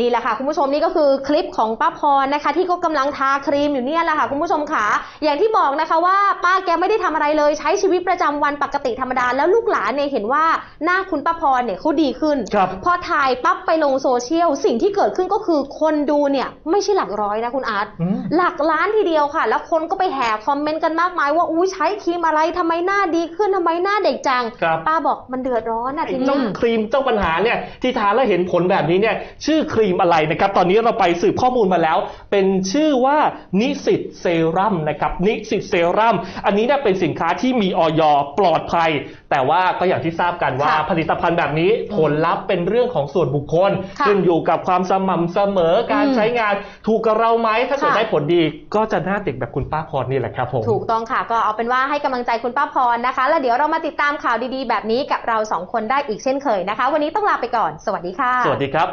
นี่แหละค่ะคุณผู้ชมนี่ก็คือคลิปของป้าพรนะคะ ที่ก็กำลังทาครีมอยู่เนี่ยแหละค่ะคุณผู้ชมค่ะอย่างที่บอกนะคะว่าป้าแกไม่ได้ทำอะไรเลยใช้ชีวิตประจำวันปกติธรรมดาแล้วลูกหลานเนี่ยเห็นว่าหน้าคุณป้าพรเนี่ยเขาดีขึ้นครับพอถ่ายปั๊บไปลงโซเชียลสิ่งที่เกิดขึ้นก็คือคนดูเนี่ยไม่ใช่หลักร้อยนะคุณอาร์ตอืมหลักล้านทีเดียวค่ะ แล้วคนก็ไปแห่คอมเมนต์กันมากมายว่าอุ้ยใช้ครีมอะไรทำไมหน้าดีขึ้นทำไมหน้าเด็กจังครับป้าบอกมันเดือดร้อนนะไอ้ทีเจ้าเนี้ยครีมเจ้าปัญหาเนี่ยที่ทานแล้วเห็นผลแบบนี้เนี่ยชื่อครีมอะไรนะครับตอนนี้เราไปสืบข้อมูลมาแล้ว เป็นชื่อว่านิสิตเซรั่มนะครับนิสิตเซรั่มอันนี้เนี่ยเป็นสินค้าที่มีออยปลอดภัย แต่ว่าก็อย่างที่ทราบกันว่าค่ะผลิตภัณฑ์แบบนี้ผลลัพธ์เป็นเรื่องของส่วนบุคคลค่ะขึ้นอยู่กับความสม่ำเสมอการอืมใช้งานถูกกับเราไหมถ้าเกิดค่ะได้ผลดีก็จะหน้าเด็กแบบคุณป้าพรนี่แหละครับผมถูกต้องค่ะก็เอาเป็นว่าให้กำลังใจคุณป้าพรนะคะ แล้วเดี๋ยวเรามาติดตามข่าวดีๆ แบบนี้กับเราสองคนได้อีกเช่นเคยนะคะ วันนี้ต้องลาไปก่อน สวัสดีค่ะ สวัสดีครับ